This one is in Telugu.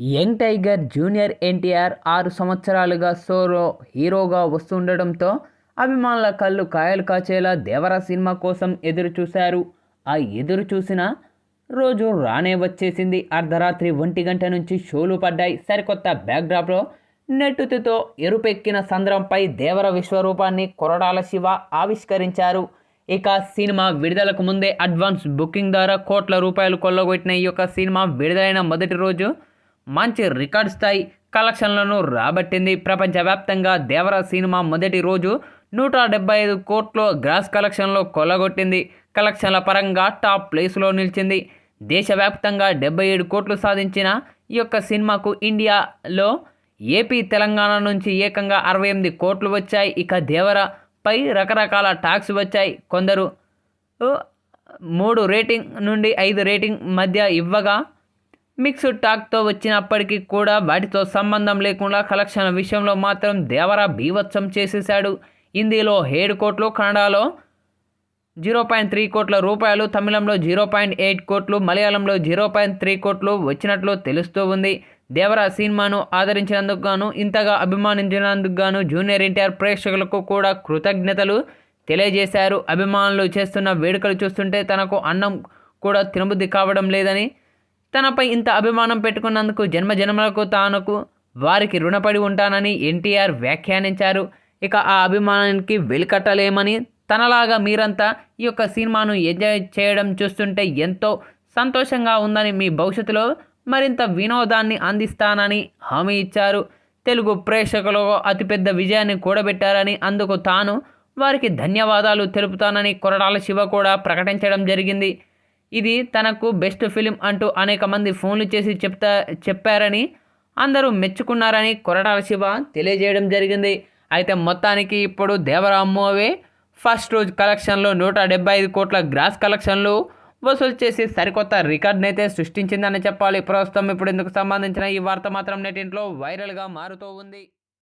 యంగ్ టైగర్ జూనియర్ ఎన్టీఆర్ ఆరు సంవత్సరాలుగా సోలో హీరోగా వస్తుండడంతో అభిమానుల కళ్ళు కాయలు కాచేలా దేవర సినిమా కోసం ఎదురు చూశారు ఆ ఎదురు చూసిన రోజు రానే వచ్చేసింది. అర్ధరాత్రి ఒంటి గంట నుంచి షోలు పడ్డాయి. సరికొత్త బ్యాక్డ్రాప్లో నెట్టుతో ఎరుపెక్కిన సంద్రంపై దేవర విశ్వరూపాన్ని కొరడాల శివ ఆవిష్కరించారు. ఇక సినిమా విడుదలకు ముందే అడ్వాన్స్ బుకింగ్ ద్వారా కోట్ల రూపాయలు కొల్లగొట్టిన ఈ యొక్క సినిమా విడుదలైన మొదటి రోజు మంచి రికార్డ్ స్థాయి కలెక్షన్లను రాబట్టింది. ప్రపంచవ్యాప్తంగా దేవర సినిమా మొదటి రోజు నూట డెబ్బై ఐదు కోట్ల గ్రాస్ కలెక్షన్లో కొల్లగొట్టింది. కలెక్షన్ల పరంగా టాప్ ప్లేస్లో నిలిచింది. దేశవ్యాప్తంగా డెబ్బై ఏడు కోట్లు సాధించిన ఈ యొక్క సినిమాకు ఇండియాలో ఏపీ తెలంగాణ నుంచి ఏకంగా అరవై ఎనిమిది కోట్లు వచ్చాయి. ఇక దేవరపై రకరకాల టాక్స్ వచ్చాయి. కొందరు మూడు రేటింగ్ నుండి ఐదు రేటింగ్ మధ్య ఇవ్వగా మిక్స్డ్ టాక్తో వచ్చినప్పటికీ కూడా వాటితో సంబంధం లేకుండా కలెక్షన్ విషయంలో మాత్రం దేవర బీభత్సం చేసేశాడు. హిందీలో ఏడు కోట్లు కన్నడలో జీరో పాయింట్ త్రీ కోట్ల రూపాయలు తమిళంలో జీరో పాయింట్ ఎయిట్ కోట్లు మలయాళంలో జీరో పాయింట్ త్రీ కోట్లు వచ్చినట్లు తెలుస్తూ ఉంది. దేవర సినిమాను ఆదరించినందుకు గాను ఇంతగా అభిమానించినందుకు గాను జూనియర్ ఎన్టీఆర్ ప్రేక్షకులకు కూడా కృతజ్ఞతలు తెలియజేశారు. అభిమానులు చేస్తున్న వేడుకలు చూస్తుంటే తనకు అన్నం కూడా తినబుద్ధి కావడం లేదని తనపై ఇంత అభిమానం పెట్టుకున్నందుకు జన్మజన్మలకు తానుకు వారికి రుణపడి ఉంటానని ఎన్టీఆర్ వ్యాఖ్యానించారు. ఇక ఆ అభిమానానికి వెలికట్టలేమని తనలాగా మీరంతా ఈ యొక్క సినిమాను ఎంజాయ్ చేయడం చూస్తుంటే ఎంతో సంతోషంగా ఉందని మీ భవిష్యత్తులో మరింత వినోదాన్ని అందిస్తానని హామీ ఇచ్చారు. తెలుగు ప్రేక్షకులకు అతిపెద్ద విజయాన్ని కూడబెట్టారని అందుకు తాను వారికి ధన్యవాదాలు తెలుపుతానని కొరడాల శివ కూడా ప్రకటించడం జరిగింది. ఇది తనకు బెస్ట్ ఫిలిం అంటూ అనేక మంది ఫోన్లు చేసి చెప్తా చెప్పారని అందరూ మెచ్చుకున్నారని కొరటాల శివ తెలియజేయడం జరిగింది. అయితే మొత్తానికి ఇప్పుడు దేవరామ్మోవే ఫస్ట్ రోజు కలెక్షన్లో నూట డెబ్బై ఐదు కోట్ల గ్రాస్ కలెక్షన్లు వసూలు చేసి సరికొత్త రికార్డ్ని అయితే సృష్టించిందని చెప్పాలి. ప్రస్తుతం ఇప్పుడు ఇందుకు సంబంధించిన ఈ వార్త మాత్రం నెటింట్లో వైరల్గా మారుతూ ఉంది.